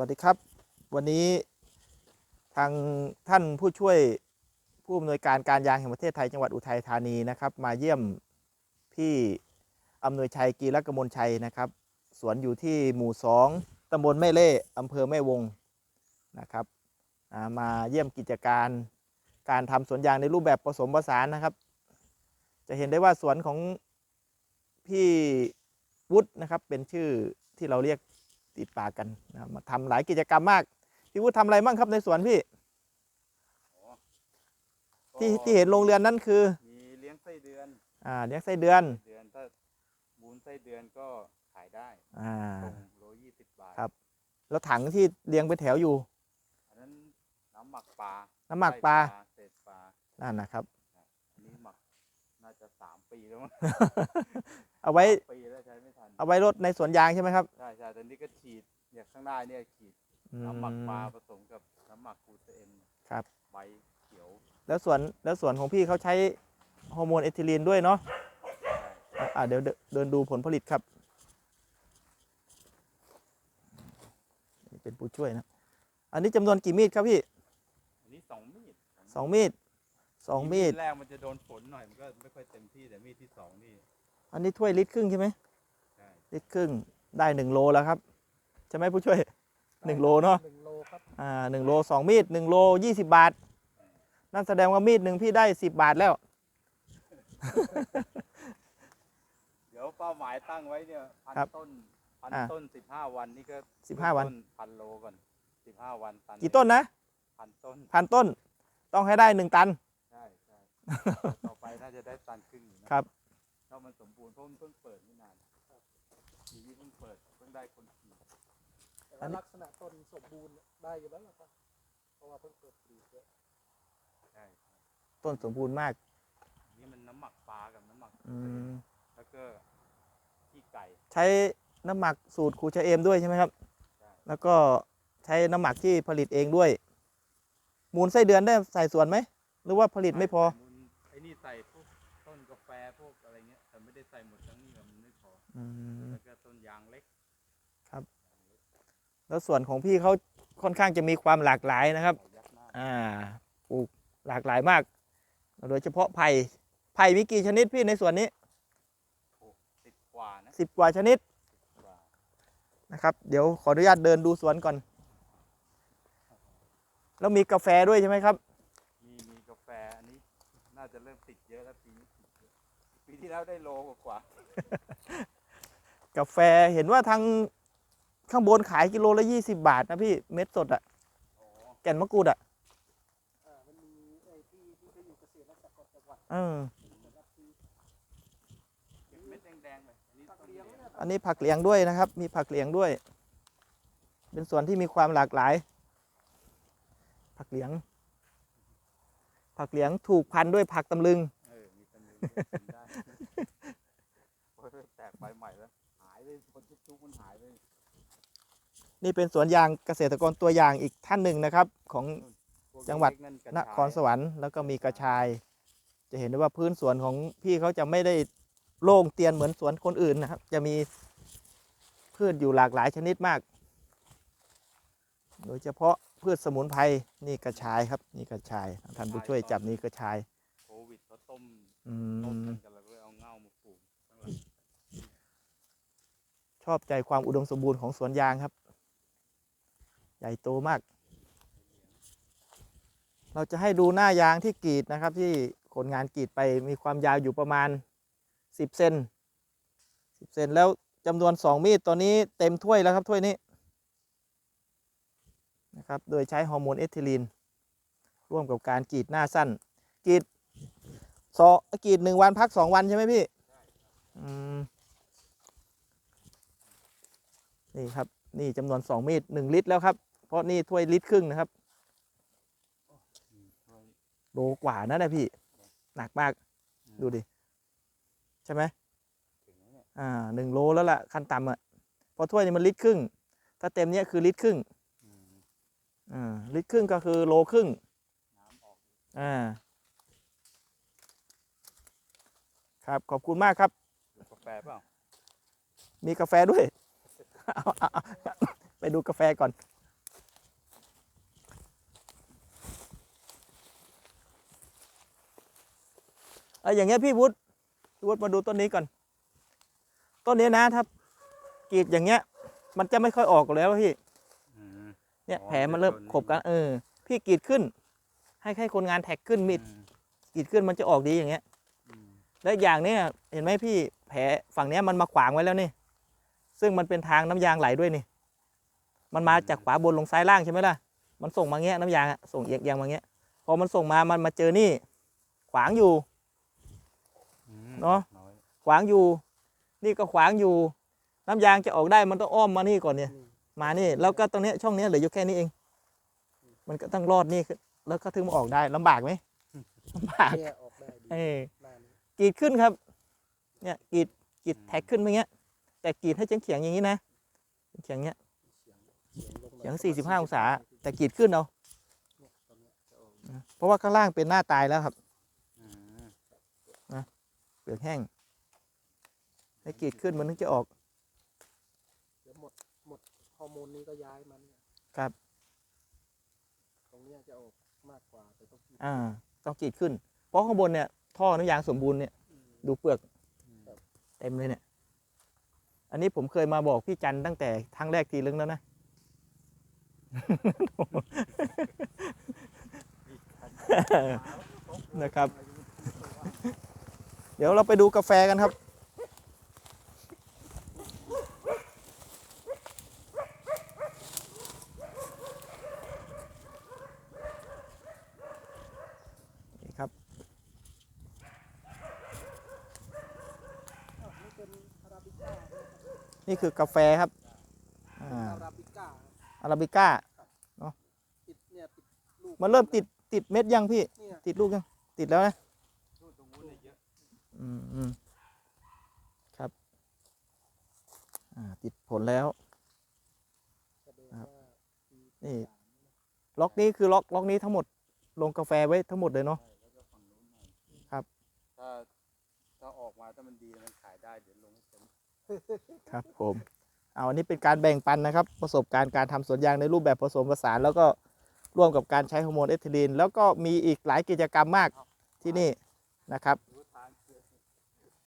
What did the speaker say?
วัสดีครับ วันนี้ทางท่านผู้ช่วยผู้อำนวยการการยางแห่งประเทศไทยจังหวัดอุทัยธานีนะครับ มาเยี่ยมพี่อำนวยชัยกีรกมลชัยนะครับสวนอยู่ที่หมู่สองตำบลแม่เล่อำเภอแม่วงนะครับมาเยี่ยมกิจการการทำสวนยางในรูปแบบผสมผสานนะครับ จะเห็นได้ว่าสวนของพี่วุฒินะครับเป็นชื่อที่เราเรียก ติดปากกันนะครับมาทำหลายกิจกรรมมาก พี่วุฒิทำอะไรบ้างครับในสวนพี่ ที่ที่เห็นโรงเรือนนั่นคือ มีเลี้ยงไส้เดือนอ่าเลี้ยงไส้เดือนไส้เดือนถ้ามูลไส้เดือนก็ขายได้อ่าตรงโลยี่สิบบาทครับ แล้วถังที่เลี้ยงเป็นแถวอยู่ อันนั้นน้ำหมักปลาน้ำหมักปลาไส้เศษปลานั่นนะครับอันนี้หมักน่าจะสามปีแล้วมั้งเอาไว้สามปี แล้วใช้ไม่ทันเอาไว้รดในสวนยางใช่ไหมครับ ใช่ใช่ตอนนี้ก็ฉีดเนี่ยข้างหน้าเนี่ยฉีดอืน้ำหมักปลามผสมกับน้ำหมักกลูเตนครับ ใบเขียวแล้วสวนแล้วสวนของพี่เขาใช้ฮอร์โมนเอทิลีนด้วยเนาะใช่อะอ่าเดี๋ยวเดินเดินดูผลผลิตครับนี่เป็นผู้ช่วยนะ อันนี้จำนวนกี่มีดครับพี่ อันนี้สองมีดสองมีดสองมีดแรกมันจะโดนฝนหน่อยมันก็ไม่ค่อยเต็มที่แต่มีดที่สองนี่ อันนี้ถ้วยลิตรครึ่งใช่ไหมใช่ ลิตรครึ่งได้หนึ่งโลแล้วครับใช่ไหมผู้ช่วยหนึ่งโลเนาะหนึ่งโลครับอ่าหนึ่งโลสองมีดหนึ่งโลยี่สิบบาท นั่นแสดงว่ามีดหนึ่งพี่ได้สิบบาทแล้ว เดี๋ยวเป้าหมายตั้งไว้เนี่ยพันครับต้นพันอ่าต้นสิบห้าวันนี่ก็สิบห้าวันพันโลก่อนสิบห้าวันตันกี่ต้นนะพันต้นพันต้นต้องให้ได้หนึ่งตัน ใช่ใช่ ต่อไปน่าจะได้ตันครึ่งอยู่นะครับ ถ้ามันสมบูรณ์เพราะมันเพิ่งเปิดไม่นาน ทีนี้เพิ่งเปิดเพิ่งได้คนขี่แต่ว่าลักษณะต้นสมบูรณ์ได้อยู่แล้วล่ะครับเพราะว่าเพิ่งเปิดปลีกเยอะใช่ต้นสมบูรณ์มาก นี่มันน้ำหมักปลากับน้ำหมักอืม แล้วก็ขี้ไก่ใช้น้ำหมักสูตรครูชะเอมด้วยใช่ไหมครับ ใช่แล้วก็ใช้น้ำหมักที่ผลิตเองด้วย มูลไส้เดือนได้ใส่ส่วนไหม หรือว่าผลิตไม่พอมูลไอ้นี่ใส่พวกต้นกาแฟพวกอะไรเงี้ยแต่ไม่ได้ใส่หมดทั้งนี้มันไม่พ ออืมแล้วก็ต้นยางเล็กแล้วส่วนของพี่เขาค่อนข้างจะมีความหลากหลายนะครับใส่ยักษ์หน้าอ่าปลูกหลากหลายมาก โดยเฉพาะไผ่ไผ่มีกี่ชนิดพี่ในส่วนนี้สิบกว่านะสิบกว่าชนิดสิบกว่านะครับ เดี๋ยวขออนุญาตเดินดูสวนก่อน แล้วมีกาแฟด้วยใช่ไหมครับ มีมีกาแฟอันนี้ น่าจะเริ่มติดเยอะแล้วปีนี้ติดเยอะปีที่แล้วได้โลกว่า กาแฟเห็นว่าทางข้างบนขายกิโลละยี่สิบาทนะพี่เม็ดสดอะแก่นมะกรูดอะอันมีไอ้ที่ที่เอยู่เกละสหกรณ์จังหวัดเออจะรับซื้อเก็บเม็ดแดงๆเลยอันนี้ผักต้นเลี้เลี้ยยงงเนี่ยอันนี้ผักเหลียงด้วยนะครับ มีผักเหลียงด้วย เป็นสวนที่มีความหลากหลาย ผักเหลียง ผักเหลียงถูกพันด้วยผักตำลึงเออมีตำลึงได้แตกใบใหม่แล้วายเลยคนชุกๆมันหายเลยนี่เป็นสวนยางเกษตรกรตัวอย่างอีกท่านหนึ่งนะครับ ของ พวกจังหวัด เล็กๆนั่นกระนชายครสวรรค์แล้วก็มีกระชาย จะเห็นได้ว่าพื้นสวนของพี่เขาจะไม่ได้โล่งเตียนเหมือนสวนคนอื่นนะครับ จะมีพืชอยู่หลากหลายชนิดมาก โดยเฉพาะพืชสมุนไพรนี่กระชายครับ นี่กระชายท่านผู้ช่วยจับนี่กระชายโควิดเขาต้มอืต้มม กันแล้วก็เอาเง่ามาปลูกข้างหลัง ชอบใจความอุดมสมบูรณ์ของสวนยางครับ ใหญ่โตมาก เราจะให้ดูหน้ายางที่กรีดนะครับ ที่คนงานกรีดไปมีความยาวอยู่ประมาณ 10เซน10เซนแล้วจำนวน 2 มีดตัวนี้เต็มถ้วยแล้วครับถ้วยนี้นะครับโดยใช้ฮอร์โมนเอทิลีนร่วมกับการกรีดหน้าสั้นกรีดสอกรีดหนึ่งวันพักสองวันใช่ไหมพี่อืม นี่ครับ นี่จำนวน2มีด1ลิตรแล้วครับ เพราะนี่ถ้วยลิตรครึ่งนะครับอืมช่วยโลกว่านะนะพี่ หนักมาก ดูดิ ใช่ไหมถึงแล้วเนี่ยอ่าหนึ่งโลแล้วล่ะขั้นต่ำอะเพราะถ้วยนี่มันลิตรครึ่ง ถ้าเต็มเนี้ยคือลิตรครึ่งอืมอ่าลิตรครึ่งก็คือโลครึ่งน้ำออกอ่าครับขอบคุณมากครับ กาแฟเปล่า มีกาแฟด้วย ไปดูกาแฟก่อนไออย่างเงี้ยพี่วุฒิวุฒิมาดูต้นนี้ก่อน ต้นนี้นะถ้ากีดอย่างเงี้ย มันจะไม่ค่อยออกแล้วพี่ เนี่ยแผลมันเริ่มขบกันเออ พี่กีดขึ้น ให้ให้คนงานแท็กขึ้นมิดกีดขึ้นมันจะออกดีอย่างเงี้ย และอย่างเนี้ยเห็นไหมพี่แผลฝั่งเนี้ยมันมาขวางไว้แล้วนี่ ซึ่งมันเป็นทางน้ำยางไหลด้วยนี่ มันมาจากขวาบนลงซ้ายล่างใช่ไหมล่ะ มันส่งมาเงี้ยน้ำยางอะส่งเอียงเอียงมาเงี้ย พอมันส่งมามันมาเจอนี่ ขวางอยู่อืมเนาะอยขวางอยู่ นี่ก็ขวางอยู่ น้ำยางจะออกได้มันต้องอ้อมมานี่ก่อนเนี่ยอืมมานี่แล้วก็ตรงเนี้ยช่องเนี้ยเหลืออยู่แค่นี้เอง มันก็ต้องรอดนี่ขึ้นแล้วก็ถึงมาออกได้ลำบากไหมลำบากเนี่ยออกได้ดีเออหน้านี้กรีดขึ้นครับ เนี่ยกรีดกรีดแท็กขึ้นมาเงี้ย แต่กรีดให้เฉียงๆอย่างนี้นะเฉียงเงี้ยเสียงลงเฉียง45องศา แต่กรีดขึ้นเอาเนี่ยตอนเนี้ยจะออกนะเพราะว่าข้างล่างเป็นหน้าตายแล้วครับอืมเปลือกแห้งให้กรีดขึ้นมันถึงจะออกเดี๋ยวหมดหมดฮอร์โมนนี้ก็ย้ายมันเนี่ยครับ ตรงเนี้ยจะออกมากกว่าแต่ต้องอ่าต้องกรีดขึ้น เพราะข้างบนเนี่ยท่อน้ำยางสมบูรณ์เนี่ยอืมดูเปลือกอืมเต็มเลยเนี่ย อันนี้ผมเคยมาบอกพี่จันตั้งแต่ครั้งแรกทีลึงแล้วนะนะครับ เดี๋ยวเราไปดูกาแฟกันครับ นี่ครับ อ้าวนี่เป็นอาราบิก้าใช่ไหมครับ นี่คือกาแฟครับอ่าอาราบิก้าอาราบิก้าติดเนี่ยติดลูกมันเริ่มติดติดเม็ดยังพี่ เนี่ยติดลูกยัง ติดแล้วนะนู่นตรงนู้นเนี่ยเยอะอืมอืมครับอ่าติดผลแล้ว แสดงครับว่ามีนี่ตัวอย่างล็อกนี้คือล็อกล็อกนี้ทั้งหมดลงกาแฟไว้ทั้งหมดเลยเนาะใช่แล้วก็ฝั่งนู้นหน่อยครับ ถ้าถ้าออกมาถ้ามันดีมันขายได้เดี๋ยวลงให้เต็ม ครับผมเอาอันนี้เป็นการแบ่งปันนะครับ ประสบการณ์การทำสวนยางในรูปแบบผสมผสาน แล้วก็ร่วมกับการใช้ฮอร์โมนเอทิลีน แล้วก็มีอีกหลายกิจกรรมมากที่นี่นะครับ